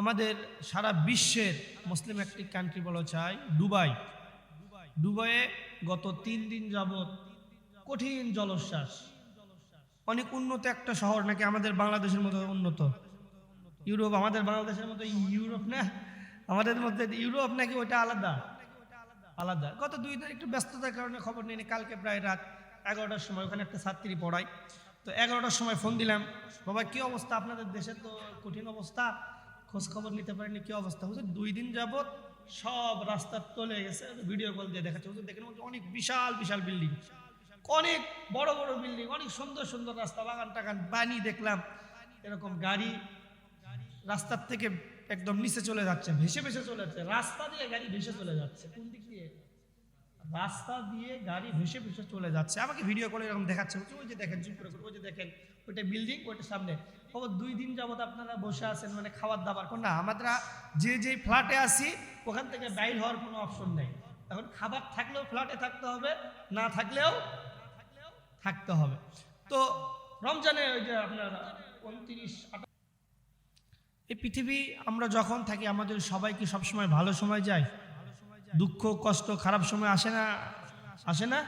আমাদের সারা বিশ্বের মুসলিম একটি কান্ট্রি বলা চাই দুবাই। দুবাইয়ে গত তিন দিন যাবৎ কঠিন জলোচ্ছ্বাস। অনেক উন্নত একটা শহর নাকি আমাদের বাংলাদেশের মতো উন্নত। ইউরোপ আমাদের বাংলাদেশের মতো, ইউরোপ না, আমাদের মধ্যে ইউরোপ নাকি ওইটা আলাদা। আলাদা। গত দুই দিন একটু ব্যস্ততার কারণে খবর নিয়ে। কালকে প্রায় রাত এগারোটার সময় ওখানে একটা ছাত্রী পড়াই তো এগারোটার সময় ফোন দিলাম, বাবা, কি অবস্থা আপনাদের দেশে? তো কঠিন অবস্থা। খোঁজ খবর নিতে পারেনি কি অবস্থা? হুজুর, দুই দিন যাবৎ সব রাস্তার তলে গেছে ভিডিও কল দিয়ে দেখাচ্ছে। হুজুর, দেখেন অনেক বিশাল বিশাল বিল্ডিং অনেক বড় বড় বিল্ডিং অনেক সুন্দর সুন্দর রাস্তা, বাগান টাগান বানি দেখলাম, এরকম গাড়ি রাস্তার থেকে একদম নিচে চলে যাচ্ছে, ভেসে ভেসে চলে যাচ্ছে, রাস্তা দিয়ে গাড়ি ভেসে চলে যাচ্ছে, কোন দিক দিয়ে? রাস্তা দিয়ে গাড়ি ভেসে ভেসে চলে যাচ্ছে। আমাকে ভিডিও করে এরকম দেখাচ্ছে। ওই যে দেখেন জুম করে, ওই যে দেখেন, ওইটা বিল্ডিং ওইটা সামনে। খবর, দুই দিন যাবত আপনারা বসে আছেন মানে খাবার দাবার কোন না, আমরা যে যে ফ্ল্যাটে আছি, ওখান থেকে বাইর হওয়ার কোনো অপশন নেই। এখন খাবার থাকলেও ফ্ল্যাটে থাকতে হবে, না থাকলেও থাকতে হবে। তো রমজানে ওই যে আপনার উনত্রিশ এই পৃথিবী আমরা যখন থাকি, আমাদের সবাই কি সবসময় ভালো সময় যায়? দুঃখ, কষ্ট, খারাপ সময় আসে না? আসে না?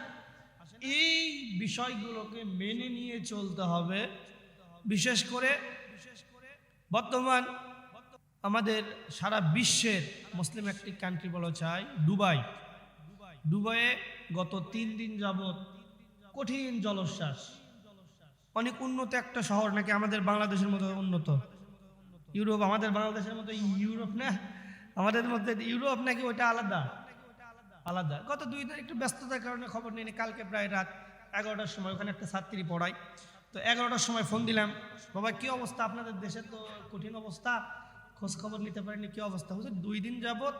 এই বিষয়গুলোকে মেনে নিয়ে চলতে হবে। বিশেষ করে বর্তমান আমাদের সারা বিশ্বের মুসলিম একটি কান্ট্রি বলা চাই দুবাই। দুবাইয়ে গত তিন দিন যাবৎ কঠিন জলোচ্ছ্বাস। অনেক উন্নত একটা শহর নাকি আমাদের বাংলাদেশের মতো উন্নত। ইউরোপ আমাদের বাংলাদেশের মতো, ইউরোপ না? আমাদের মধ্যে ইউরোপ নাকি ওইটা আলাদা? আলাদা। গত দুই দিন একটু ব্যস্ততার কারণে খবর নিয়ে। কালকে প্রায় রাত এগারোটার সময় ওখানে একটা ছাত্রী পড়াই তো এগারোটার সময় ফোন দিলাম, বাবা, কি অবস্থা আপনাদের দেশে? তো কঠিন অবস্থা খোঁজ খবর নিতে পারেনি, কি অবস্থা? হুজুর দুই দিন যাবৎ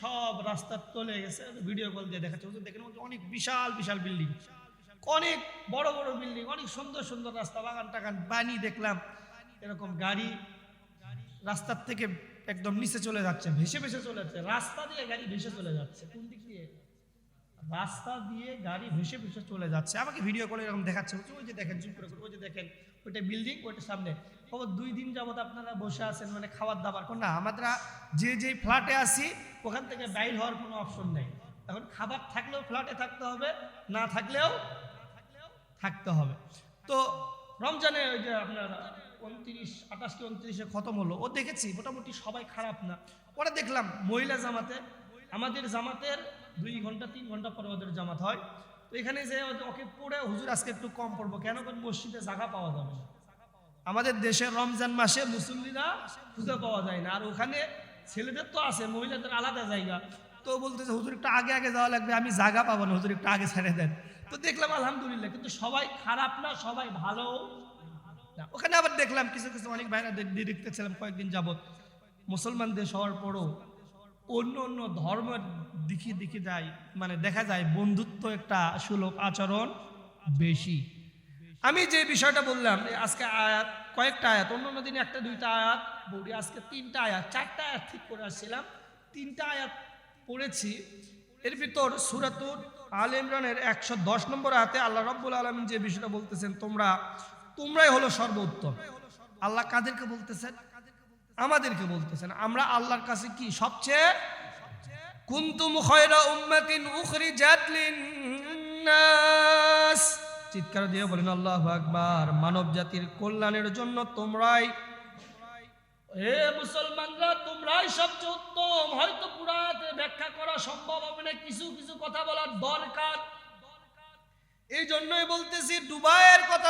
সব রাস্তা চলে গেছে ভিডিও কল দিয়ে দেখাচ্ছে। হুজুর দেখেন অনেক বিশাল বিশাল বিল্ডিং অনেক বড় বড় বিল্ডিং অনেক সুন্দর সুন্দর রাস্তা, বাগান টাগান, বানি দেখলাম, এরকম গাড়ি, রাস্তার থেকে একদম নিচে চলে যাচ্ছে, ভেসে ভেসে চলে যাচ্ছে, রাস্তা দিয়ে গাড়ি ভেসে চলে যাচ্ছে, কোন দিক দিয়ে? রাস্তা দিয়ে গাড়ি ভেসে ভেসে চলে যাচ্ছে। আমাকে ভিডিও করে এরকম দেখাচ্ছে ওই যে দেখেন জুম করে ওই যে দেখেন, ওইটা বিল্ডিং ওইটা সামনে। খবর, দুই দিন যাবত আপনারা বসে আছেন মানে খাবার দাবার কোন না, আমরা যে যে ফ্ল্যাটে আছি, ওখান থেকে বাইর হওয়ার কোনো অপশন নেই। এখন খাবার থাকলেও ফ্ল্যাটে থাকতে হবে, না থাকলেও থাকতে হবে। তো রমজানে ওই যে আপনার উনত্রিশ আঠাশ কি উনত্রিশে খতম হলো। ও দেখেছি, মোটামুটি সবাই খারাপ না। ওরা দেখলাম, মহিলা জামাতে, আমাদের জামাতের দুই ঘণ্টা, তিন ঘণ্টা পরে ওদের জামাত হয়। তো এখানে যে ওকে পড়ে হুজুর আজকে একটু কম পড়ব। কেন কারণ মসজিদে জায়গা পাওয়া যাবে আমাদের দেশে রমজান মাসে মুসল্লিরা খুঁজে পাওয়া যায় না। আর ওখানে ছেলেদের তো আছে, মহিলাদের আলাদা জায়গা। তো বলতেছে, হুজুর, একটু আগে আগে যাওয়া লাগবে, আমি জায়গা পাবো না। হুজুর, একটু আগে ছেড়ে দেন। তো দেখলাম, আলহামদুলিল্লাহ, কিন্তু সবাই খারাপ না, সবাই ভালো। ওখানে আবার দেখলাম কিছু কিছু অনেক বাইরে দেখতেছিলাম কয়েকদিন যাবত মুসলমান দেশ হওয়ার পরও অন্য অন্য ধর্মের দিকে দিকে যায় মানে দেখা যায় বন্ধুত্ব একটা সুলভ আচরণ বেশি। আমি যে বিষয়টা বললাম আজকে আয়াত, কয়েকটা আয়াত, অন্য অন্য দিনে একটা, দুইটা আয়াত বলি আজকে তিনটা আয়াত, চারটা আয়াত ঠিক করে আসছিলাম। তিনটা আয়াত পড়েছি। এর ভিতর সুরাতুর আল ইমরানের একশো দশ নম্বর আয়াতে আল্লাহ রব্বুল আলমিন যে বিষয়টা বলতেছেন, তোমরা তোমরাই হলো সর্বোত্তম। আল্লাহ কাদেরকে বলতেছেন? আমাদেরকে বলতেছেন। আমরা আল্লাহর কাছে কি? সবচেয়ে? কুন্তুম খয়রা উম্মাতিন উখরিজাত লিন্নাস। চিৎকার দিয়ে বলেন, আল্লাহু আকবার। মানব জাতির কল্যাণের জন্য তোমরাই হে মুসলমানরা, তোমরাই সবচেয়ে উত্তম। হয়তো পুরাতে ব্যাখ্যা করা সম্ভব হবে না, কিছু কিছু কথা বলার দরকার। এই জন্যই বলতেছি, দুবাইয়ের কথা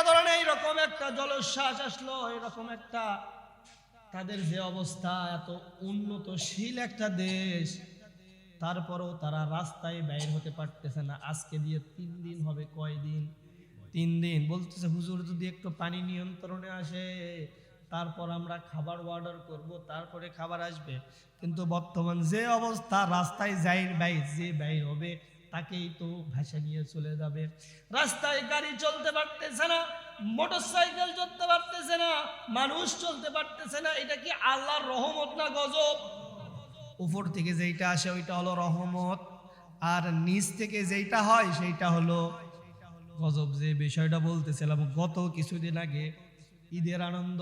একটা জলোচ্ছ্বাস আসলো, এরকম একটা। তাদের যে অবস্থা, এত উন্নতশীল একটা দেশ। তারপরেও তারা রাস্তায় বাইর হতে পারতেছে না। আজকে দিয়ে তিন দিন হবে, কয়দিন? তিন দিন। বলতেছে, হুজুর, যদি একটু পানি নিয়ন্ত্রণে আসে, তারপর আমরা খাবার অর্ডার করব, তারপরে খাবার আসবে। কিন্তু বর্তমান যে অবস্থা, রাস্তায় যাই বাইর যে বাইর হবে, তাকেই তো ভাষা নিয়ে চলে যাবে। রাস্তায় গাড়ি চলতে পারতেছে না। মোটর সাইকেল চলতে পারতেছে না, মানুষ চলতে পারতেছে না, এটা কি আল্লাহর রহমত না গজব? উপর থেকে যেইটা আসে ওইটা হলো রহমত, আর নিচ থেকে যেইটা হয় সেইটা হলো গজব। যে বিষয়টা বলতেছিলাম, গত কিছুদিন আগে ঈদের আনন্দ।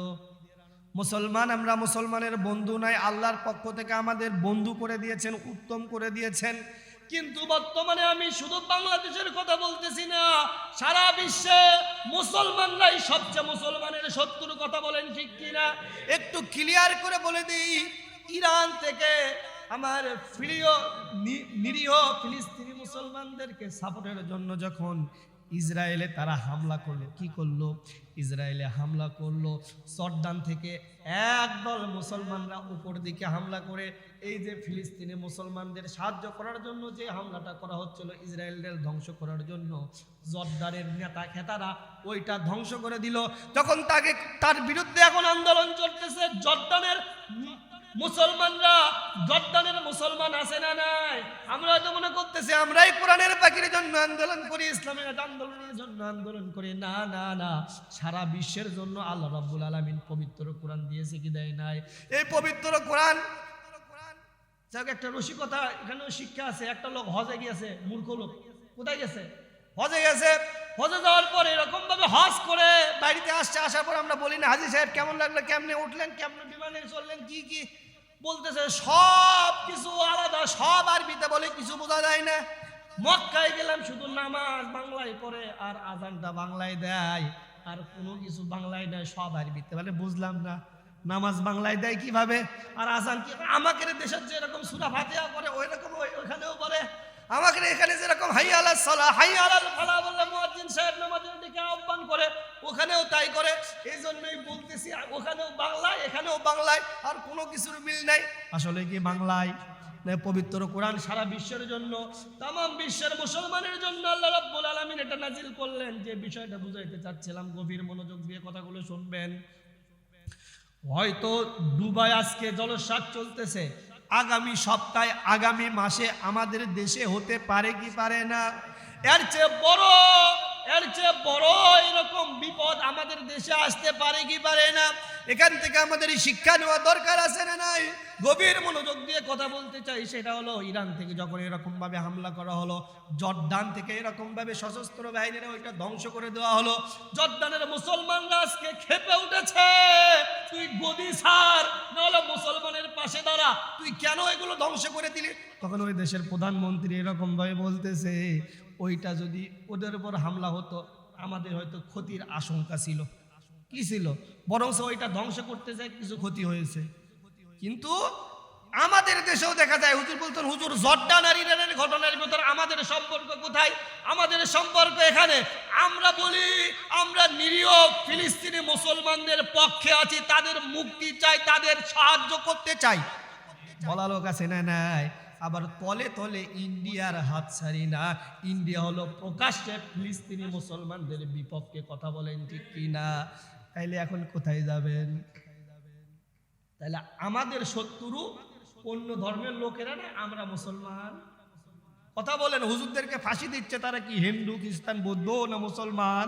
মুসলমান, আমরা মুসলমানের বন্ধু নাই আল্লাহর পক্ষ থেকে আমাদের বন্ধু করে দিয়েছেন, উত্তম করে দিয়েছেন। কিন্তু বর্তমানে আমি শুধু বাংলাদেশের কথা বলতেছি না, সারা বিশ্বে মুসলমানরাই সবচেয়ে মুসলমানের শত্রুর কথা বলেন ঠিক কিনা? একটু ক্লিয়ার করে বলে দিই, ইরান থেকে আমার প্রিয় নিরীহ ফিলিস্তিনি মুসলমানদেরকে সাপোর্টের জন্য যখন ইসরায়েলে তারা হামলা করল। কি করল? ইসরায়েলে হামলা করল। জর্দান থেকে একদল মুসলমানরা উপর দিকে হামলা করে। এই যে ফিলিস্তিনে মুসলমানদের সাহায্য করার জন্য যে হামলাটা করা হচ্ছিল ইসরায়েলদের ধ্বংস করার জন্য, জর্দানের নেতা খেতারা ওইটা ধ্বংস করে দিল। তখন তাকে, তার বিরুদ্ধে এখন আন্দোলন চলতেছে, জর্দানের মুসলমানরা, জর্দানের মুসলমান আছে না নাই? আমরা তো মনে করতেছি, আমরাই কোরআনের পাখির জন্য আন্দোলন করি, ইসলামের আন্দোলনের জন্য আন্দোলন করি। না না না, সারা বিশ্বের জন্য আল্লাহ রাব্বুল আলামিন পবিত্র কোরআন দিয়েছে কি দেয় নাই? এই পবিত্র কোরআন যাক একটা রসিকতা এখানেও শিক্ষা আছে, একটা লোক হজে গিয়েছে, মূর্খ লোক, কোথায় গেছে? হজে গেছে, হজে যাওয়ার পর এরকম ভাবে হজ করে বাড়িতে আসছে, আসার পর আমরা বলি না, হাজি সাহেব, কেমন লাগল? কেমনে উঠলেন? কেমনে বিমানে চললেন? কি কি? বলতেছে, সব কিছু আলাদা, সব আরবিতে বলে কিছু বোঝা যায় না। মক্কায় গেলাম, শুধু নামাজ বাংলায় পড়ে, আর আজানটা বাংলায় দেয়, আর কোনো কিছু বাংলায় দেয়, সব আরবিতে মানে বুঝলাম না। নামাজ বাংলায় দেয় কীভাবে? আর আজান কি, আমাকে দেশের যেরকম সুরা ফাতিহা করে ওই রকম ওইখানেও বলে, আমাকে এখানে যেরকম হাই সালা হাই আলাল ফালা বললে মুয়াজ্জিন সাহেব নামাজের দিকে আহ্বান করে, ওখানেও তাই করে। জন্যই বলতেছি ওখানেও বাংলায়, এখানেও বাংলায়, আর কোনো কিছুর মিল নাই। আসলে কি বাংলায়? পবিত্র কোরআন সারা বিশ্বের জন্য তাম বিশ্বের মুসলমানের জন্য আল্লাহ রাব্বুল আলামিন এটা নাজিল করলেন। যে বিষয়টা বুঝাইতে চাচ্ছিলাম, গভীর মনোযোগ দিয়ে কথাগুলো শুনবেন। হয়তো দুবাই আজকে জলসাদ চলতেছে। আগামী সপ্তাহে, আগামী মাসে আমাদের দেশে হতে পারে কি পারে না? এর চেয়ে বড় এর চেয়ে বড় এরকম বিপদ আমাদের দেশে আসতে পারে কি পারে না? এখান থেকে আমাদের শিক্ষা নেওয়া দরকার আছে না নাই? গভীর মনোযোগ দিয়ে কথা বলতে চাই, সেটা হলো ইরান থেকে যখন এরকম ভাবে হামলা করা হলো, জর্দান থেকে এরকম ভাবে সশস্ত্র বাহিনীরা ওইটা ধ্বংস করে দেওয়া হলো। জর্দানের মুসলমানরা আজকে খেপে উঠেছে। তুই গদি সার, নাহলে মুসলমানের পাশে দাঁড়া। তুই কেন এগুলো ধ্বংস করে দিলি? তখন ওই দেশের প্রধানমন্ত্রী এরকম ভাবে বলতেছে ওইটা যদি ওদের উপর হামলা হতো, আমাদের হয়তো ক্ষতির আশঙ্কা ছিল। কি ছিল? বরং ওইটা ধ্বংস করতে যায়, কিছু ক্ষতি হয়েছে। কিন্তু আমাদের দেশেও দেখা যায়, হুজুর বলতেন, হুজুর জর্ডান আর ইরানের ঘটনার ভিতর আমাদের সম্পর্ক কোথায়? আমাদের সম্পর্ক এখানে। আমরা বলি, আমরা নিরীহ ফিলিস্তিনি মুসলমানদের পক্ষে আছি, তাদের মুক্তি চাই, তাদের সাহায্য করতে চাই। বলা লোক আছে না নাই? আবার তলে তলে ইন্ডিয়ার হাত ছাড়ি না। ইন্ডিয়া হলো প্রকাশ্যে ফিলিস্তিনি মুসলমানদের বিপক্ষে কথা বলেন ঠিক কি না তাইলে এখন কোথায় যাবেন? তাহলে আমাদের শত্রু অন্য ধর্মের লোকেরা না, আমরা মুসলমান। কথা বলেন, হুজুরদেরকে ফাঁসি দিচ্ছে, তারা কি হিন্দু, খ্রিস্টান, বৌদ্ধ না মুসলমান?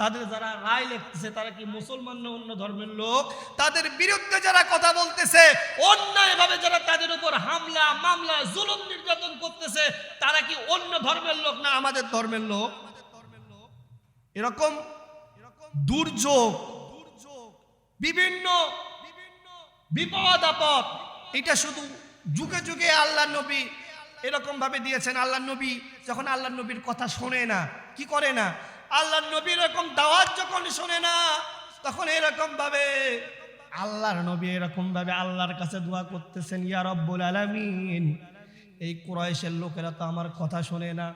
তাদের যারা রায় লিখতেছে, তারা কি মুসলমান না অন্য ধর্মের লোক? তাদের বিরুদ্ধে যারা কথা বলতেছে, অন্যায়ভাবে যারা তাদের উপর হামলা, মামলা, জুলুম নির্যাতন করতেছে, তারা কি অন্য ধর্মের লোক না আমাদের ধর্মের লোক? এরকম দুর্যোগ, বিভিন্ন বিপদ আপদ, এটা শুধু যুগে যুগে আল্লাহ নবী এরকম ভাবে দিয়েছেন আল্লাহ নবী, যখন আল্লাহ নবীর কথা শোনে না, কি করে না? আল্লাহ নবীর এরকম দাওয়াত যখন শোনে না, তখন এরকম ভাবে আল্লাহর নবী এরকম ভাবে আল্লাহর কাছে দোয়া করতেছেন, ইয়া রব্বুল আলামিন। এই কুরাইশের লোকেরা তো আমার কথা শোনে না।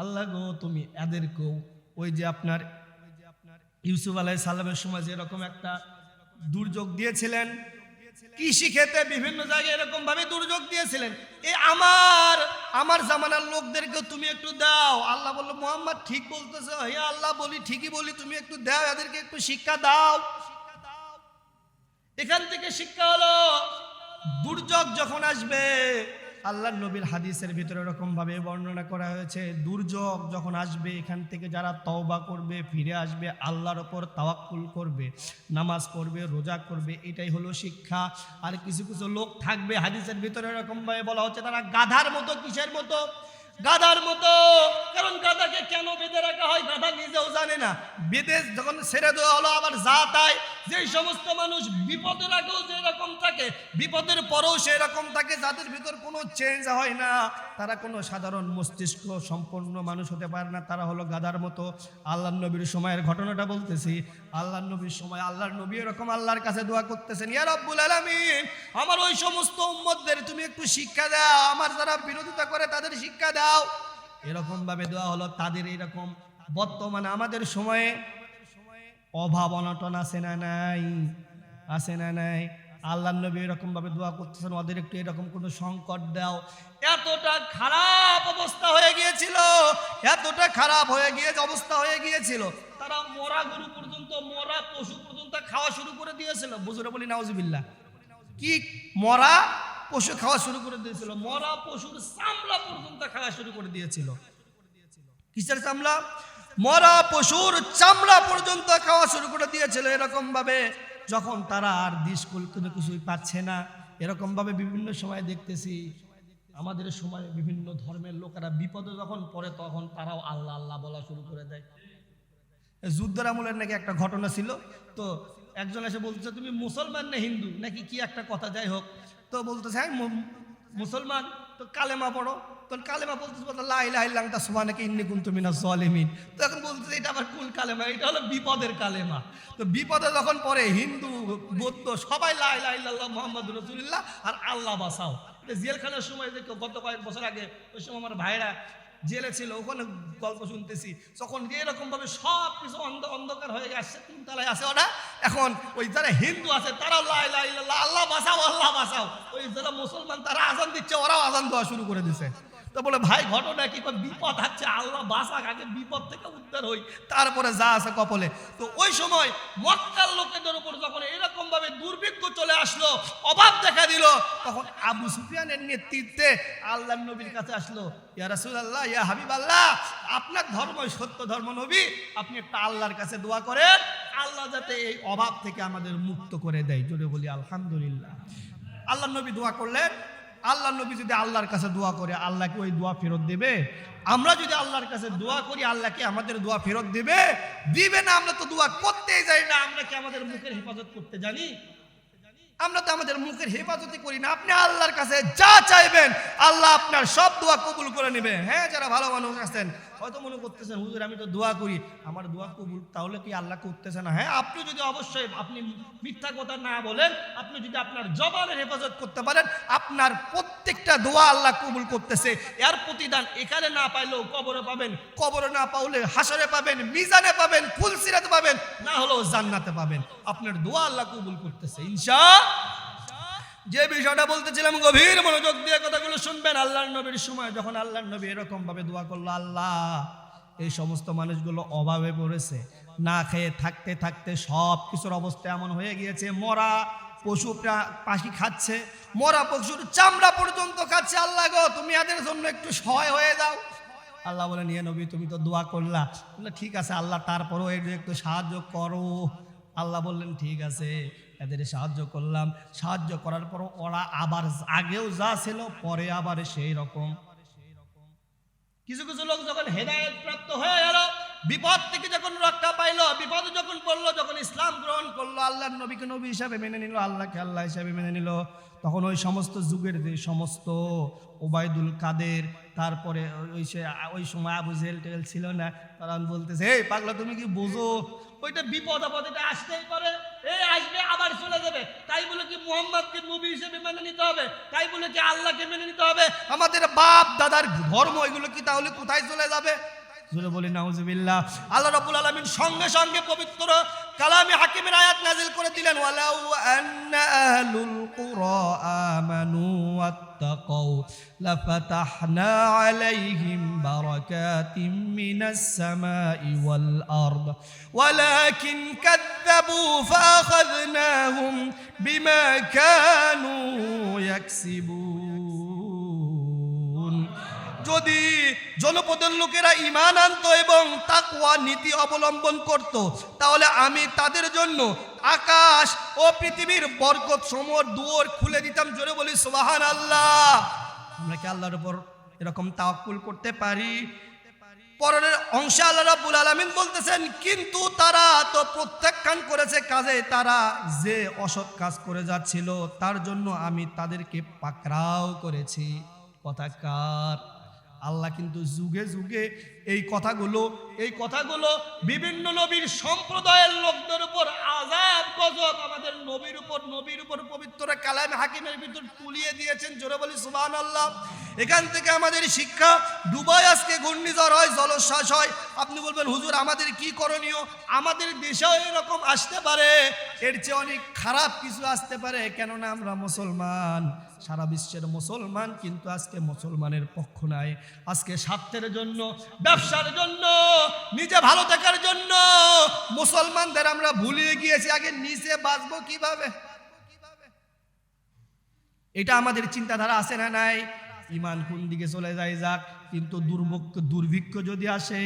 আল্লাহ গো, তুমি এদেরকেও ওই যে আপনার ইউসুফ আলাই সাল্লামের সময় যেরকম একটা দুর্যোগ দিয়েছিলেন কৃষি খেতে বিভিন্ন জায়গায় এরকম ভাবে দুর্যোগ দিয়েছিলেন। এ আমার আমার জামানার লোকদেরকে তুমি একটু দাও। আল্লাহ বলল, মোহাম্মদ, ঠিক বলতেছে। হে আল্লাহ, বলি, ঠিকই বলি, তুমি একটু দাও, এদেরকে একটু শিক্ষা দাও। এখান থেকে শিক্ষা হলো, দুর্যোগ যখন আসবে আল্লাহ নবীর হাদিসের ভিতরে এরকমভাবে বর্ণনা করা হয়েছে, দুর্যোগ যখন আসবে, এখান থেকে যারা তওবা করবে, ফিরে আসবে, আল্লাহর ওপর তাওয়াক্কুল করবে, নামাজ করবে রোজা করবে, এটাই হলো শিক্ষা। আর কিছু কিছু লোক থাকবে, হাদিসের ভিতরে এরকমভাবে বলা হচ্ছে, তারা গাধার মতো, কিসের মতো? গাধার মতো। কারণ গাধাকে কেন বেঁধে রাখা হয় গাধা নিজেও জানে না। বেঁধে যখন ছেড়ে দেওয়া হলো, আবার যা তাই যেই সমস্ত মানুষ বিপদের আগেও যেরকম থাকে, বিপদের পরেও সেই রকম থাকে, যাদের ভিতর কোনো চেঞ্জ হয় না। তারা কোনো সাধারণ মস্তিষ্ক সম্পন্ন মানুষ হতে পারে না, তারা হলো গাদার মতো। আল্লাহ নবীর সময়ের ঘটনাটা বলতেছি আল্লাহ নবীর সময়, আল্লাহর নবী এরকম আল্লাহর কাছে দোয়া করতেছেন, ইয়া রব্বুল আলামিন, আমার ওই সমস্ত উম্মতদের তুমি একটু শিক্ষা দাও, আমার যারা বিরোধিতা করে তাদের শিক্ষা দাও। এরকম ভাবে দোয়া হলো, তাদের এরকম বর্তমানে আমাদের সময়ে অভাব অনটন আছে না নাই? আছে না নাই? আল্লাহ নবী এরকম ভাবে দোয়া করতেছেন, ওদের একটু এরকম কোনো সংকট দাও। এতটা খারাপ অবস্থা হয়ে গিয়েছিল, এতটা খারাপ হয়ে গিয়ে অবস্থা হয়ে গিয়েছিল তারা মরা গরু পর্যন্ত, মরা পশু পর্যন্ত খাওয়া শুরু করে দিয়েছিল। বুঝলে বলি, নাউজুবিল্লাহ। কি? মরা পশু খাওয়া শুরু করে দিয়েছিল। মরা পশুর চামড়া পর্যন্ত খাওয়া শুরু করে দিয়েছিল। কিসের চামড়া? মরা পশুর চামড়া পর্যন্ত খাওয়া শুরু করে দিয়েছিল এরকম ভাবে যখন তারা আর দিশকুল কোনো কিছুই পাচ্ছে না। এরকম ভাবে বিভিন্ন সময় দেখতেছি। আমাদের সময় বিভিন্ন ধর্মের লোকেরা বিপদে যখন পড়ে, তখন তারাও আল্লাহ আল্লাহ বলা শুরু করে দেয়। যুদ্ধের আমলের নাকি একটা ঘটনা ছিল। তো একজন এসে বলতেছে, তুমি মুসলমান না হিন্দু? নাকি কি একটা কথা? যাই হোক। তো বলতেছে হ্যাঁ মুসলমান। তো কালেমা পড়ো। তখন কালেমা বলতেছে, বলতে লাই লাই লাংটা সোমানাকে ইন্নি কুন্তু মিনা জলিমিন। তো এখন বলতেছে, এটা আবার কোন কালেমা? এটা হলো বিপদের কালেমা। তো বিপদে যখন পড়ে, হিন্দু, বৌদ্ধ, সবাই লাই লাই লাল্লাহ মোহাম্মদ রসুলিল্লাহ আর আল্লাহ বাসাও। জেলখানার সময় যে গত কয়েক বছর আগে, ওই সময় আমার ভাইরা জেলে ছিল, ওখানে গল্প শুনতেছি। তখন এরকম ভাবে সব কিছু অন্ধ, অন্ধকার হয়ে গেছে তিন তালায় আছে ওরা এখন ওই যারা হিন্দু আছে তারা আল্লাহ বাঁচাও আল্লাহ বাঁচাও। ওই যারা মুসলমান, তারা আজান দিচ্ছে, ওরাও আজান দেওয়া শুরু করে দিছে। তো বলে, ভাই, ঘটনা কি? বিপদ আছে, আল্লাহ বাসা আগে বিপদ থেকে উদ্ধার হই, তারপরে যা আছে কপলে। তো ওই সময় মক্কার লোকেদের উপর যখন এরকম ভাবে দুর্ভিক্ষ চলে আসলো, অভাব দেখা দিল, তখন আবু সুফিয়ানের নেতৃত্বে আল্লাহ নবীর কাছে আসলো, ইয়া রাসূলুল্লাহ, ইয়া হাবিব আল্লাহ আপনার ধর্মই সত্য, ধর্ম নবী, আপনি একটা আল্লাহর কাছে দোয়া করেন, আল্লাহ যাতে এই অভাব থেকে আমাদের মুক্ত করে দেয়। জোরে বলি, আলহামদুলিল্লাহ। আল্লাহ নবী দোয়া করলেন আল্লাহ নবী যদি আল্লাহর কাছে দোয়া করে, আল্লাহকে ওই দোয়া ফেরত দেবে? আমরা যদি আল্লাহর কাছে দোয়া করি, আল্লাহকে আমাদের দোয়া ফেরত দেবে? দিবে না, আমরা তো দোয়া করতেই যাই না, আমরা কি আমাদের মুখের হেফাজত করতে জানি? আমরা তো আমাদের মুখের হেফাজতই করি না। আপনি আল্লাহর কাছে যা চাইবেন, আল্লাহ আপনার সব দোয়া কবুল করে নেবে। হ্যাঁ যারা ভালো মানুষ আছেন, হয়তো মনে করতেছেন, হুজুর, আমি তো দোয়া করি। আমার দোয়া কবুল, তাহলে কি আল্লাহ করতেছে না? হ্যাঁ আপনি যদি অবশ্যই, আপনি মিথ্যা কথা না বলেন, আপনি যদি আপনার জবানের হেফাজত করতে পারেন, আপনার প্রত্যেকটা দোয়া আল্লাহ কবুল করতেছে। এর প্রতিদান এখানে না পাইলেও কবরে পাবেন। কবরে না পাইলে হাসরে পাবেন, মিজানে পাবেন, ফুলসিরাতে পাবেন, না হলেও জান্নাতে পাবেন। আপনার দোয়া আল্লাহ কবুল করতেছে। ইনশা যে বিষয়টা বলতেছিলাম, গভীর মনোযোগ দিয়ে কথাগুলো শুনবেন। আল্লাহর নবীর সময় যখন আল্লাহর নবী এরকম ভাবে দোয়া করল, আল্লাহ, এই সমস্ত মানুষগুলো অভাবে পড়েছে। না খেয়ে থাকতে থাকতে সব কিছুর অবস্থা এমন হয়ে গিয়েছে, মরা পশু পাখি খাচ্ছে, মরা পশুর চামড়া পর্যন্ত খাচ্ছে। আল্লাহ গো, তুমি এদের জন্য একটু সহায় হয়ে যাও। আল্লাহ বলে, নিয়ে নবী, তুমি তো দোয়া করলা। ঠিক আছে, আল্লাহ, তারপরেও একটু সাহায্য করো। আল্লাহ বললেন, ঠিক আছে। এদের সাহায্য করলাম। সাহায্য করার পর ওরা আবার আগেও যা ছিল, পরে আবার সেই রকম। কিছু কিছু লোক যখন হেদায়ত প্রাপ্ত হয়ে গেল বিপদ থেকে যখন রক্ষা পাইলো, বিপদ যখন পড়ল, যখন ইসলাম গ্রহণ করল, আল্লাহর নবীকে নবী হিসাবে মেনে নিল, আল্লাহকে আল্লাহ হিসাবে মেনে নিল, তখন ওই সমস্ত যুগের যে সমস্ত ওবায়দুল কাদের, তারপরে ওই সে, ওই সময় আবু জেল টেল ছিল না, তারা বলতেছে, এই পাগলা, তুমি কি বোঝো? ওইটা বিপদ আপদ, এটা আসতেই পারে। এই আসবে, আবার চলে যাবে। তাই বলে কি মোহাম্মদকে নবী হিসেবে মেনে নিতে হবে? তাই বলে কি আল্লাহকে মেনে নিতে হবে? আমাদের বাপ, দাদার ধর্ম, এগুলো কি তাহলে কোথায় চলে যাবে? জুড়ে আল্লাহ সঙ্গে সঙ্গে পবিত্র হাকিমের আয়াত নাজিল করে দিলেন, ওয়ালাউ আমানু واتقوا لفتحنا عليهم بركات من السماء والأرض. ولكن كذبوا فأخذناهم بما كانوا يكسبون. যদি জনপদের লোকেরা ইমান আনতো এবং তাকওয়া নীতি অবলম্বন করত, তাহলে আমি তাদের জন্য আকাশ ও পৃথিবীর বরকত সমর দুয়ার খুলে দিতাম। জোরে বলি সুবাহান আল্লাহ আমরা কি আল্লাহর উপর এরকম তাওয়াক্কুল করতে পারি? পরের অংশে আল্লাহ রাব্বুল আলামিন বলতেছেন, কিন্তু তারা তো প্রত্যাখ্যান করেছে কাজে, তারা যে অসৎ কাজ করে যাচ্ছিল, তার জন্য আমি তাদেরকে পাকড়াও করেছি। কথা কার? আল্লাহ কিন্তু যুগে যুগে এই কথাগুলো এই কথাগুলো বিভিন্ন নবীর সম্প্রদায়ের লোকদের উপর আজাব গজব, আমাদের নবীর উপর নবীর উপর পবিত্র কালাম হাকিমের ভিতর তুলিয়ে দিয়েছেন। জোরে বলি সুবহান আল্লাহ এখান থেকে আমাদের শিক্ষা দুবাই আজকে ঘূর্ণিঝড় হয়, জলোচ্ছ্বাস হয়। আপনি বলবেন, হুজুর, আমাদের কি করণীয়? আমাদের দেশেও এরকম আসতে পারে। এর চেয়ে অনেক খারাপ কিছু আসতে পারে, কেননা আমরা মুসলমান। সারা বিশ্বের মুসলমান, কিন্তু আজকে মুসলমানের পক্ষ নাই। আজকে স্বার্থের জন্য, ব্যবসার জন্য, নিজে ভালো থাকার জন্য মুসলমানদের আমরা ভুলিয়ে গিয়েছি। আগে নিচে বাঁচবো কীভাবে? এটা আমাদের চিন্তাধারা আছে না নাই? ইমান কোন দিকে চলে যায় যাক, কিন্তু দুর্ভক্ষ দুর্ভিক্ষ যদি আসে,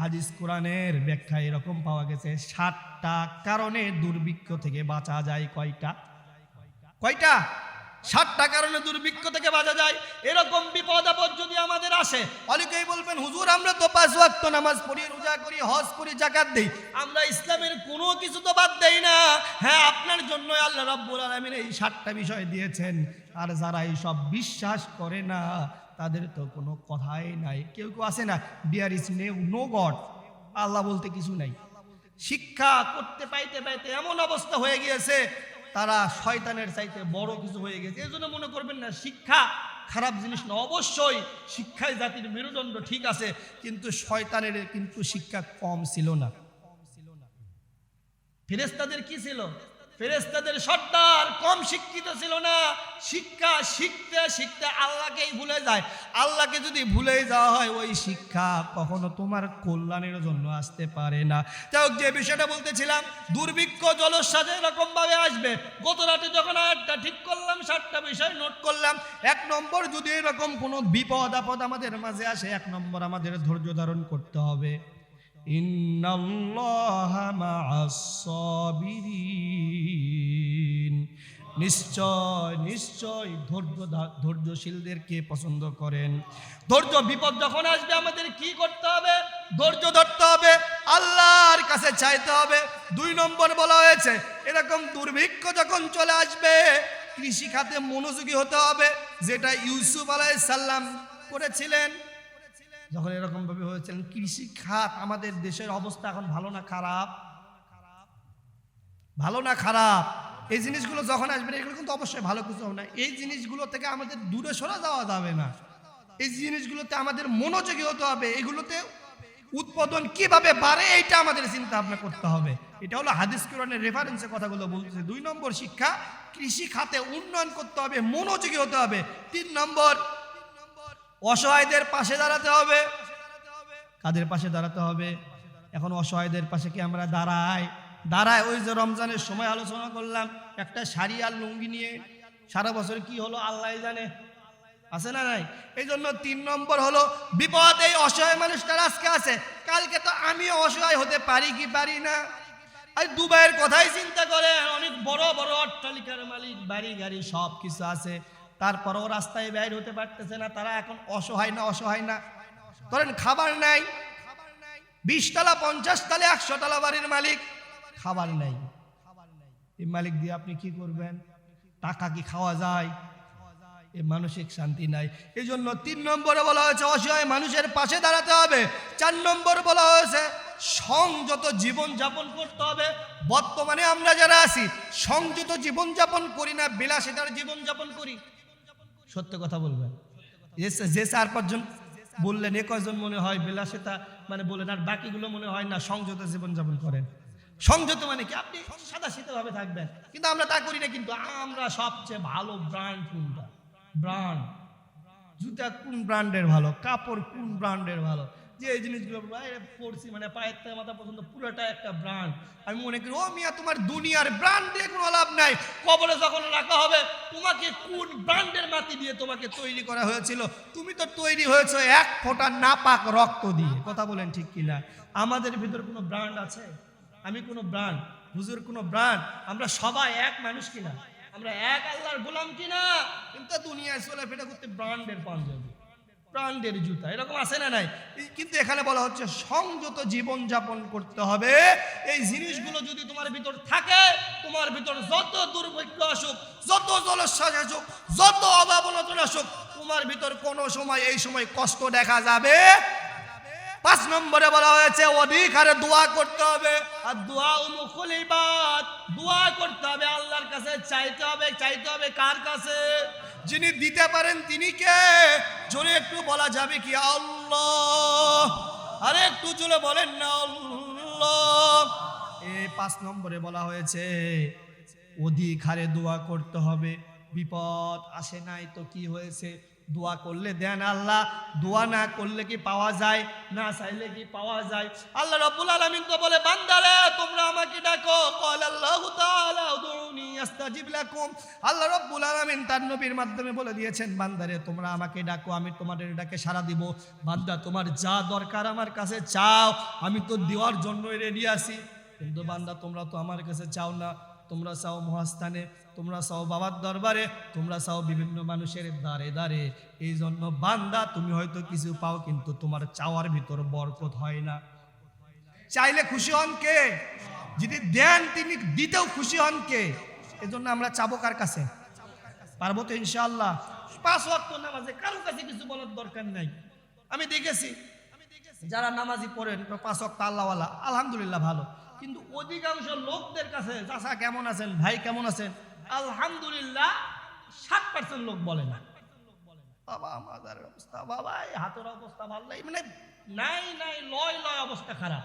হাদিস কোরআনের ব্যাখ্যা এরকম পাওয়া গেছে, সাতটা কারণে দুর্ভিক্ষ থেকে বাঁচা যায় কয়টা? কয়টা? সাতটা কারণে দুর্ভিক্ষ থেকে বাঁচা যায়। এরকম বিপদ আপদ যদি আমাদের আসে অনেকেই বলবেন, হুজুর, আমরা তো পাঁচ ওয়াক্ত নামাজ পড়ি, রোজা করি, হজ করি জাকাত দেই। আমরা ইসলামের কোনো কিছু তো বাদ দেই না। হ্যাঁ আপনার জন্য আল্লাহ রাব্বুল আলামিন এই সাতটা বিষয় দিয়েছেন। আর যারা এই সব বিশ্বাস করে না, তাদের তো কোনো কথাই নাই। কেউ কেউ আছে না বিয়ার ইস নো গড আল্লাহ বলতে কিছু নাই। শিক্ষা করতে পাইতে পাইতে এমন অবস্থা হয়ে গিয়েছে তারা শয়তানের চাইতে বড় কিছু হয়ে গেছে। এই জন্য মনে করবেন না, শিক্ষা খারাপ জিনিস না। অবশ্যই শিক্ষায় জাতির মেরুদণ্ড ঠিক আছে, কিন্তু শয়তানের কিন্তু শিক্ষা কম ছিল না। ফেরেস্তাদের কি ছিল? ফেরেস্তাদের সর্দার কম শিক্ষিত ছিল না। শিক্ষা শিখতে শিখতে আল্লাহকেই ভুলে যায়। আল্লাহকে যদি ভুলে যাওয়া হয় ওই শিক্ষা কখনো তোমার কল্যাণের জন্য আসতে পারে না। যাই হোক, যে বিষয়টা বলতেছিলাম দুর্ভিক্ষ জলস্বাদ এরকম ভাবে আসবে। গত রাতে যখন আটটা ঠিক করলাম সাতটা বিষয় নোট করলাম এক নম্বর যদি এরকম কোনো বিপদ আপদ আমাদের মাঝে আসে এক নম্বর আমাদের ধৈর্য ধারণ করতে হবে। নিশ্চয় নিশ্চয় ধৈর্য ধৈর্যশীলদেরকে পছন্দ করেন। ধৈর্য, বিপদ যখন আসবে, আমাদের কি করতে হবে? ধৈর্য ধরতে হবে, আল্লাহর কাছে চাইতে হবে। দুই নম্বর বলা হয়েছে, এরকম দুর্ভিক্ষ যখন চলে আসবে কৃষি খাতে মনোযোগী হতে হবে, যেটা ইউসুফ আলাইহিস সাল্লাম করেছিলেন। যখন এরকম ভাবে হয়েছিলেন কৃষি খাত আমাদের দেশের অবস্থা এখন ভালো না খারাপ? ভালো না খারাপ? এই জিনিসগুলো যখন আসবে এগুলো কিন্তু অবশ্যই ভালো কিছু হবে না। এই জিনিসগুলো থেকে আমাদের দূরে সরে যাওয়া যাবে না। এই জিনিসগুলোতে আমাদের মনোযোগী হতে হবে। এগুলোতে উৎপাদন কীভাবে বাড়ে, এইটা আমাদের চিন্তা ভাবনা করতে হবে। এটা হলো হাদিস কোরআনের রেফারেন্সে কথাগুলো বলতেছে। দুই নম্বর শিক্ষা, কৃষি খাতে উন্নয়ন করতে হবে, মনোযোগী হতে হবে। তিন নম্বর অসহায়দের পাশে দাঁড়াতে হবে। কাদের পাশে দাঁড়াতে হবে? এখন অসহায়দের পাশে কি আমরা দাঁড়াই? দাঁড়ায় ওই যে রমজানের সময় আলোচনা করলাম, একটা শাড়ি আর লুঙ্গি নিয়ে। সারা বছর কি হলো আল্লাহ জানে। আছে না নাই? এই জন্য তিন নম্বর হলো, বিপদ এই অসহায় মানুষটা আজকে আছে। কালকে তো আমিও অসহায় হতে পারি কি পারি না? আর দুবাইয়ের কথাই চিন্তা করে অনেক বড় বড় অট্টালিকার মালিক, বাড়ি গাড়ি সব কিছু আছে। তারপরেও রাস্তায় বের হতে পারতেছে না, তারা এখন অসহায় না অসহায় না। ধরেন খাবার নাই বিশ তলা পঞ্চাশ তালে একশো তলা বাড়ির মালিক, খাবার নাই। এই মালিক দিয়ে আপনি কি করবেন? টাকা কি খাওয়া যায়? এ মানসিক শান্তি নাই। এই জন্য তিন নম্বরে বলা হয়েছে, অসহায় মানুষের পাশে দাঁড়াতে হবে। চার নম্বর বলা হয়েছে, সংযত জীবন যাপন করতে হবে। বর্তমানে আমরা যারা আছি, সংযত জীবন যাপন করি না, বিলাসিতার জীবন যাপন করি। সত্য কথা বলবেন? যে- চার পাঁচজন বললেন, এ কয়জন মনে হয় বিলাসিতা মানে বললেন, আর বাকিগুলো মনে হয় না, সংযত জীবনযাপন করেন। সংযত মানে কি? আপনি সাদা ভাবে থাকবেন। কিন্তু আমরা তা করি না, কিন্তু আমরা সবচেয়ে ভালো ব্র্যান্ড কোনটা? ব্র্যান্ড। জুতা কোন ব্র্যান্ডের ভালো? কাপড় কোন ব্র্যান্ডের ভালো? যে এই জিনিসগুলো পড়ছি মানে পায়ের থেকে মাথা পর্যন্ত পুরোটা একটা ব্র্যান্ড আমি মনে করি, ও মিয়া, তোমার দুনিয়ার ব্র্যান্ড দিয়ে কোনো লাভ নাই। কবরে যখন রাখা হবে, তোমাকে কোন ব্র্যান্ডের মাটি দিয়ে তোমাকে তৈরি করা হয়েছিল? তুমি তো তৈরি হয়েছে এক ফোঁটা নাপাক রক্ত দিয়ে। কথা বলেন ঠিক কিনা? আমাদের ভিতর কোনো ব্র্যান্ড আছে? আমি কোনো ব্র্যান্ড হুজুর কোনো ব্র্যান্ড আমরা সবাই এক মানুষ কিনা? আমরা এক আল্লাহর গোলাম কিনা? কিন্তু দুনিয়ায় চলে ফেটা করতে ব্রান্ডের পাঞ্জাবি। প্রাণের জুতা, এরকম আছে না নাই? কিন্তু এখানে বলা হচ্ছে সংযত জীবন যাপন করতে হবে। এই জিনিসগুলো যদি তোমার ভিতর থাকে, তোমার ভিতর যত দুর্ভিক্ষ আসুক, যত জলশ্বাস আসুক, যত অভাবনতন আসুক, তোমার ভিতর কোনো সময় এই সময় কষ্ট দেখা যাবে। পাঁচ নম্বরে বলা হয়েছে অধিক হারে দোয়া করতে হবে। আর দোয়া মুখল ইবাদ দোয়া করতে হবে আল্লাহর কাছে চাইতে হবে চাইতে হবে কার কাছে? যিনি দিতে পারেন তিনি কে? জোরে একটু বলা যাবে কি? আল্লাহ। আরে একটু জোরে বলেন না আল্লাহ। এই পাঁচ নম্বরে বলা হয়েছে অধিক হারে দোয়া করতে হবে। বিপদ আসে নাই তো কি হয়েছে? দোয়া করলে দেন আল্লাহ, দোয়া না করলে কি পাওয়া যায়, না চাইলে কি পাওয়া যায়? আল্লাহ রাব্বুল আলামিন তো বলে, বান্দারে, তোমরা আমাকে ডাকো। কল আল্লাহু তাআলা, উদউনি আস্তাজিব লাকুম। আল্লাহ তার নবীর মাধ্যমে বলে দিয়েছেন, বান্দারে, তোমরা আমাকে ডাকো, আমি তোমাদের ডাকে সাড়া দিব। বান্দা, তোমার যা দরকার আমার কাছে চাও, আমি তো দেওয়ার জন্যই রেডি আছি। কিন্তু বান্দা, তোমরা তো আমার কাছে চাও না, তোমরা চাও মহাস্থানে। তোমরা চাও বাবার দরবারে, তোমরা চাও বিভিন্ন মানুষের দ্বারে দ্বারে। এই জন্য বান্দা, তুমি হয়তো কিছু পাও, কিন্তু তোমার চাওয়ার ভিতর বরকত হয় না। চাইলে খুশি হন কে? যদি দেন, তিনি দিতেও খুশি হন কে? এজন্য আমরা চাবো কার কাছে? পারব তো ইনশাআল্লাহ। পাঁচ ওয়াক্ত নামাজে কারও কাছে কিছু বলার দরকার নাই। আমি দেখেছি, যারা নামাজি পড়েন পাঁচ ওয়াক্ত আল্লাহওয়ালা, আলহামদুলিল্লাহ ভালো। কিন্তু অধিকাংশ লোকদের কাছে, চাচা কেমন আছেন, ভাই কেমন আছেন? আলহামদুলিল্লাহ ষাট পার্সেন্ট লোক বলে না। বাবা মাদার অবস্থা বাবা হাতের অবস্থা ভালো নাই মানে নাই নাই লয় লয় অবস্থা খারাপ।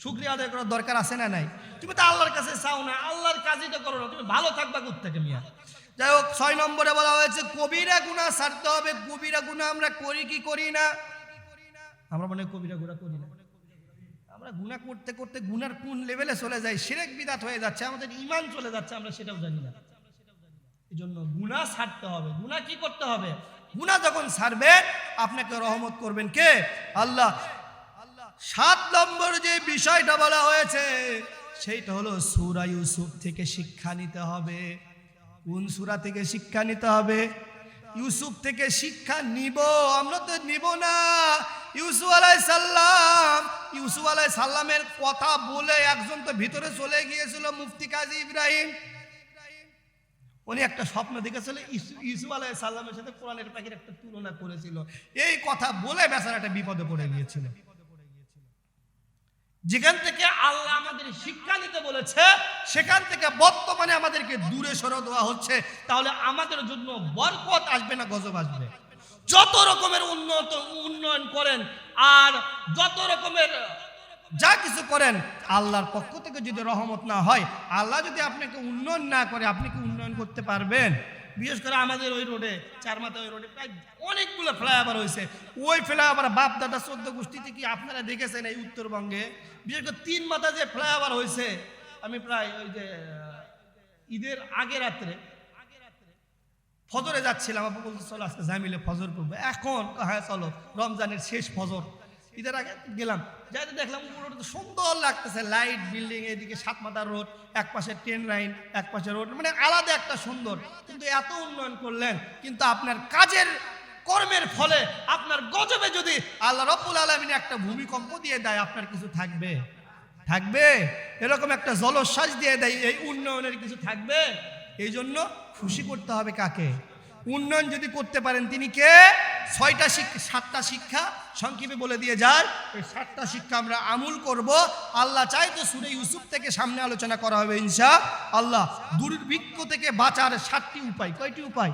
শুক্রিয়া আদায় করার দরকার আছে না নাই? তুমি তো আল্লাহর কাছে চাও না আল্লাহর কাজই তো করো না তুমি ভালো থাকবা থেকে মিয়া? যাই হোক ছয় নম্বরে বলা হয়েছে কবিরা গুণা ছাড়তে হবে কবিরা গুণা আমরা করি কি করি না? আমরা মনে কবিরা গুণা করি আমরা গুণা করতে করতে গুনার কোন লেভেলে চলে যাই, সিরেক বিদাত হয়ে যাচ্ছে, আমাদের ইমান চলে যাচ্ছে, আমরা সেটাও জানি না। এই জন্য গুণা ছাড়তে হবে। গুণা কি করতে হবে? গুণা যখন ছাড়বে, আপনাকে রহমত করবেন কে? আল্লাহ। সাত নম্বর যে বিষয়টা বলা হয়েছে, সেইটা হলো সুরা ইউসুফ থেকে শিক্ষা নিতে হবে। কোন সুরা থেকে শিক্ষা নিতে হবে? ইউসুফ থেকে শিক্ষা নিব, আমরা তো নিব না। ইউসুফ আলাই সাল্লাম ইউসুফ আলাই সাল্লামের কথা বলে একজন তো ভিতরে চলে গিয়েছিল, মুফতি কাজী ইব্রাহিম। উনি একটা স্বপ্ন দেখেছিল আলাই সাল্লামের সাথে কোরআনের পাখির একটা তুলনা করেছিল। এই কথা বলে বেচারা একটা বিপদে পড়ে গিয়েছিল। যেখান থেকে আল্লাহ আমাদের শিক্ষা নিতে বলেছে, সেখান থেকে বর্তমানে আমাদেরকে দূরে সরে দেওয়া হচ্ছে। তাহলে আমাদের জন্য বরকত আসবে না গজব আসবে? যত রকমের উন্নত, উন্নয়ন করেন আর যত রকমের, যা কিছু করেন, আল্লাহর পক্ষ থেকে যদি রহমত না হয়, আল্লাহ যদি আপনাকে উন্নয়ন না করে, আপনি কি উন্নয়ন করতে পারবেন? বিশেষ করে আমাদের ওই রোডে চার মাথা ওই রোডে প্রায় অনেকগুলো ফ্লাইওভার হয়েছে। ওই ফ্লাইওভার বাপ দাদা চোদ্দ গোষ্ঠীতে কি আপনারা দেখেছেন এই উত্তরবঙ্গে? বিশেষ করে তিন মাথা যে ফ্লাইওভার হয়েছে, আমি প্রায় ওই যে, ঈদের আগে রাত্রে ফজরে যাচ্ছিলাম আপু বলতে চলো আজকে জামিলে ফজর করব। এখন হ্যাঁ চলো, রমজানের শেষ ফজর। ঈদের আগে গেলাম যাইতে দেখলাম তো সুন্দর লাগতেছে লাইট বিল্ডিং এদিকে সাত মাথার রোড, এক পাশে ট্রেন লাইন এক পাশে রোড মানে আলাদা একটা সুন্দর। কিন্তু এত উন্নয়ন করলেন, কিন্তু আপনার কাজের কর্মের ফলে আপনার গজবে যদি আল্লাহ রব্বুল আলমিন একটা ভূমিকম্প দিয়ে দেয়, আপনার কিছু থাকবে? থাকবে? এরকম একটা জলশ্বাস দিয়ে দেয়, এই উন্নয়নের কিছু থাকবে? এই জন্য খুশি করতে হবে কাকে? উন্নয়ন যদি করতে পারেন, তিনি কে? ছয়টা শিক্ষা, সাতটা শিক্ষা সংক্ষেপে বলে দিয়ে যায় এই সাতটা শিক্ষা আমরা আমূল করব। আল্লাহ চাই তো সুরে ইউসুফ থেকে সামনে আলোচনা করা হবে, ইনশা আল্লাহ। দুর্ভিক্ষ থেকে বাঁচার সাতটি উপায়। কয়টি উপায়?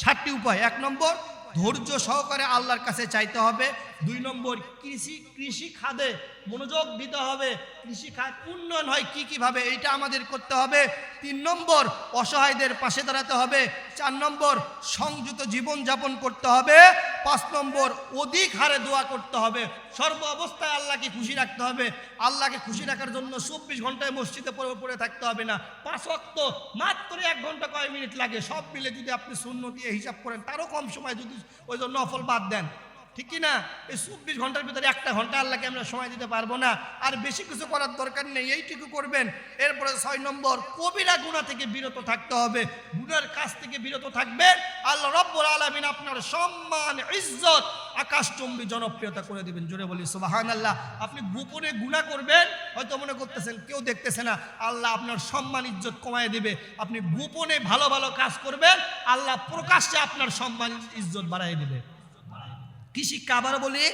সাতটি উপায়। এক নম্বর, ধৈর্য সহকারে আল্লাহর কাছে চাইতে হবে। দুই নম্বর, কৃষি কৃষি খাদে মনোযোগ দিতে হবে। কৃষি খাত উন্নয়ন হয় কি কীভাবে, এইটা আমাদের করতে হবে। তিন নম্বর, অসহায়দের পাশে দাঁড়াতে হবে। চার নম্বর সংযত জীবন যাপন করতে হবে। পাঁচ নম্বর, অধিক হারে দোয়া করতে হবে। সর্ব অবস্থায় আল্লাহকে খুশি রাখতে হবে। আল্লাহকে খুশি রাখার জন্য চব্বিশ ঘন্টায় মসজিদে পড়ে পড়ে থাকতে হবে না। পাঁচ অক্ত মাত্র এক ঘণ্টা কয় মিনিট লাগে। সব মিলে যদি আপনি শূন্য দিয়ে হিসাব করেন, তারও কম সময় যদি ওই জন্য নফল বাদ দেন। ঠিক না? এই চব্বিশ ঘণ্টার ভিতরে একটা ঘণ্টা আল্লাহকে আমরা সময় দিতে পারব না। আর বেশি কিছু করার দরকার নেই, এইটুকু করবেন। এরপরে ছয় নম্বর, কবিরা গুণা থেকে বিরত থাকতে হবে। গুনার কাছ থেকে বিরত থাকবেন আল্লাহ রব্বুল আলমিন আপনার সম্মান, ইজ্জত, আকাশচম্বী জনপ্রিয়তা করে দিবেন। জোরে বলি সুবাহান আল্লাহ আপনি গোপনে গুণা করবেন, হয়তো মনে করতেছেন, কেউ দেখতেছে না। আল্লাহ আপনার সম্মান, ইজ্জত কমায় দিবে। আপনি গোপনে ভালো ভালো কাজ করবেন। আল্লাহ প্রকাশ্যে আপনার সম্মান, ইজ্জত বাড়াই দিবে। কি শিক্ষা আবার বলি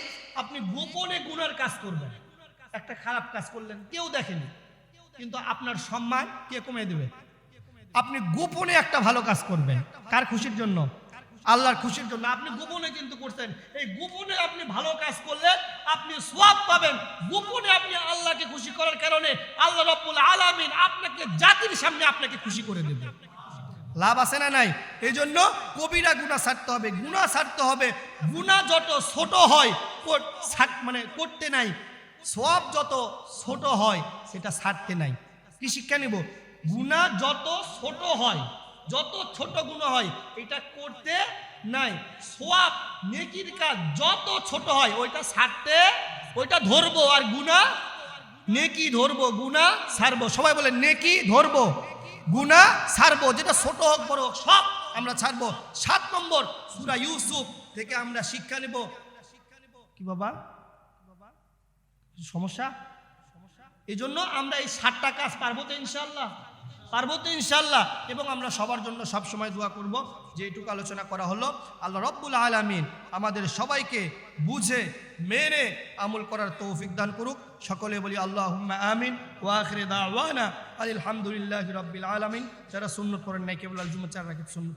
আপনি গোপনে গুনার কাজ করবেন। একটা খারাপ কাজ করলেন, কেউ দেখেনি। কিন্তু আপনার সম্মান কে কমিয়ে দেবে? আপনি গোপনে একটা ভালো কাজ করবেন। কার খুশির জন্য? আল্লাহর খুশির জন্য। আপনি গোপনে কিন্তু করছেন। এই গোপনে আপনি ভালো কাজ করলে আপনি সোয়াব পাবেন। গোপনে আপনি আল্লাহকে খুশি করার কারণে আল্লাহ রব্বুল আলামিন আপনাকে জাতির সামনে আপনাকে খুশি করে দেবে। লাভ আছে না নাই? এই জন্য কবিরা গুণা ছাড়তে হবে, গুণা ছাড়তে হবে। গুণা যত ছোট হয় মানে করতে নাই, সব যত ছোট হয়, সেটা ছাড়তে নাই। কি শিক্ষা নিব? গুণা যত ছোট হয়, যত ছোট গুণা হয়, এটা করতে নাই। সোয়াব নেকির কাজ যত ছোট হয়, ওইটা ছাড়তে ওইটা ধরবো। আর গুণা নেকি ধরবো, গুণা ছাড়বো সবাই বলে, নেকি ধরবো। গুণা ছাড়বো, যেটা ছোট হোক, বড় হোক, সব আমরা ছাড়বো। সাত নম্বর, সুরা ইউসুফ থেকে আমরা শিক্ষা নেব। কি বাবা? সমস্যা সমস্যা? এই জন্য আমরা এই সাতটা কাজ পারব তো ইনশাল্লাহ পারব তো ইনশাল্লাহ এবং আমরা সবার জন্য সবসময় দোয়া করব। যে এটুকু আলোচনা করা হলো, আল্লাহ রব্বুল আলমিন আমাদের সবাইকে বুঝে, মেনে আমল করার তৌফিক দান করুক। সকলে বলি আল্লাহ আমিন ওয়াখরে দাওয়ানা আলহামদুলিল্লাহ রব্বিল আলমিন। যারা সুন্নত করেন নাই, কেবল আলজুমা চার রাখি সুন্নত।